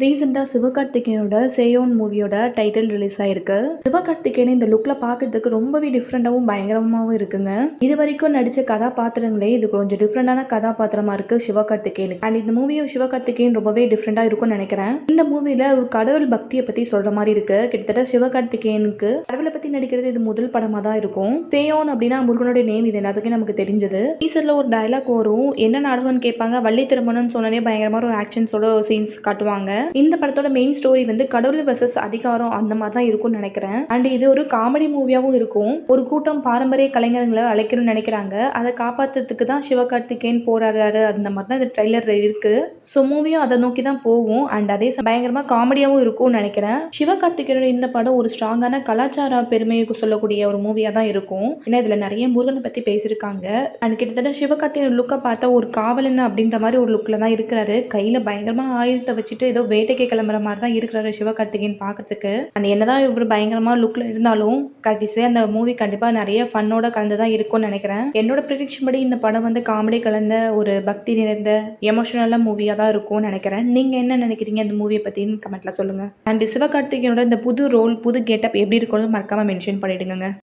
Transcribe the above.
ரீசெண்டாக சிவகார்த்திகேயனோட சேயோன் மூவியோட title release ஆயிருக்கு. சிவகார்த்திகேயன் இந்த லுக்கில் பார்க்கறதுக்கு ரொம்பவே டிஃப்ரெண்ட்டாகவும் பயங்கரமாகவும் இருக்குங்க. இது வரைக்கும் நடித்த கதாபாத்திரங்களே இது கொஞ்சம் டிஃப்ரெண்டான கதாபாத்திரமா இருக்கு சிவகார்த்திகேயனுக்கு. அண்ட் இந்த மூவியும் சிவகார்த்திகேயன் ரொம்பவே டிஃப்ரெண்டாக இருக்கும்னு நினைக்கிறேன். இந்த மூவியில் ஒரு கடவுள் பக்தியை பற்றி சொல்கிற மாதிரி இருக்கு. கிட்டத்தட்ட சிவகார்த்திகேயனுக்கு கடவுளை பற்றி நடிக்கிறது இது முதல் படமாக தான் இருக்கும். சேயோன் அப்படின்னா முருகனுடைய நேம் இது எல்லாத்துக்கும் நமக்கு தெரிஞ்சது. டீசரில் ஒரு டைலாக் வரும். என்ன நாடகம்னு கேட்பாங்க வள்ளி திருமணம்னு சொன்னே பயங்கரமாக ஒரு ஆக்ஷன்ஸோட சீன்ஸ் காட்டுவாங்க. இந்த படத்தோட மெயின் ஸ்டோரி வந்து கடவுள் வர்சஸ் அதிகாரம் அந்த மாதிரி தான் இருக்கும்னு நினைக்கிறேன். அண்ட் இது ஒரு காமெடி மூவியாகவும் இருக்கும். ஒரு கூட்டம் பாரம்பரிய கலைஞர்களை அழைக்கணும்னு நினைக்கிறாங்க. அதை காப்பாற்றுறதுக்கு தான் சிவகார்த்திகேயன் போராடுறாரு அந்த மாதிரி தான் இந்த ட்ரைலர் இருக்கு. ஸோ மூவியும் அதை நோக்கி தான் போகும். அண்ட் அதே சமயம் பயங்கரமாக காமெடியாகவும் இருக்கும்னு நினைக்கிறேன். சிவகார்த்திகேயனோட இந்த படம் ஒரு ஸ்ட்ராங்கான கலாச்சார பெருமையை சொல்லக்கூடிய ஒரு மூவியாக தான் இருக்கும். ஏன்னா இதில் நிறைய முருகனை பற்றி பேசியிருக்காங்க. அண்ட் கிட்டத்தட்ட சிவகார்த்திகேயன் லுக்கை பார்த்தா ஒரு காவலன் அப்படின்ற மாதிரி ஒரு லுக்கில் தான் இருக்கிறாரு. கையில் பயங்கரமாக ஆயுதத்தை வச்சுட்டு ஏதோ வேட்டைக்கு கிளம்புற மாதிரி தான் இருக்கிறாரு சிவகார்த்திகேயன் பார்க்கறதுக்கு. அண்ட் என்னதான் இவர் பயங்கரமாக லுக்கில் இருந்தாலும் கடைசியாக அந்த மூவி கண்டிப்பாக நிறைய ஃபன்னோட கலந்து தான் இருக்கும்னு நினைக்கிறேன். என்னோட ப்ரிடிக்ஷன் படி இந்த படம் வந்து காமெடி கலந்த ஒரு பக்தி நிறைந்த எமோஷனலாக மூவியாக தான் இருக்கும்னு நினைக்கிறேன். நீங்கள் என்ன நினைக்கிறீங்க இந்த மூவியை பற்றின்னு கமெண்ட்டில் சொல்லுங்கள் அண்ட் சிவகார்த்திகேயனோட இந்த புது ரோல் புது கெட்டப் எப்படி இருக்கும்னு மறக்காமல் மென்ஷன் பண்ணிவிடுங்க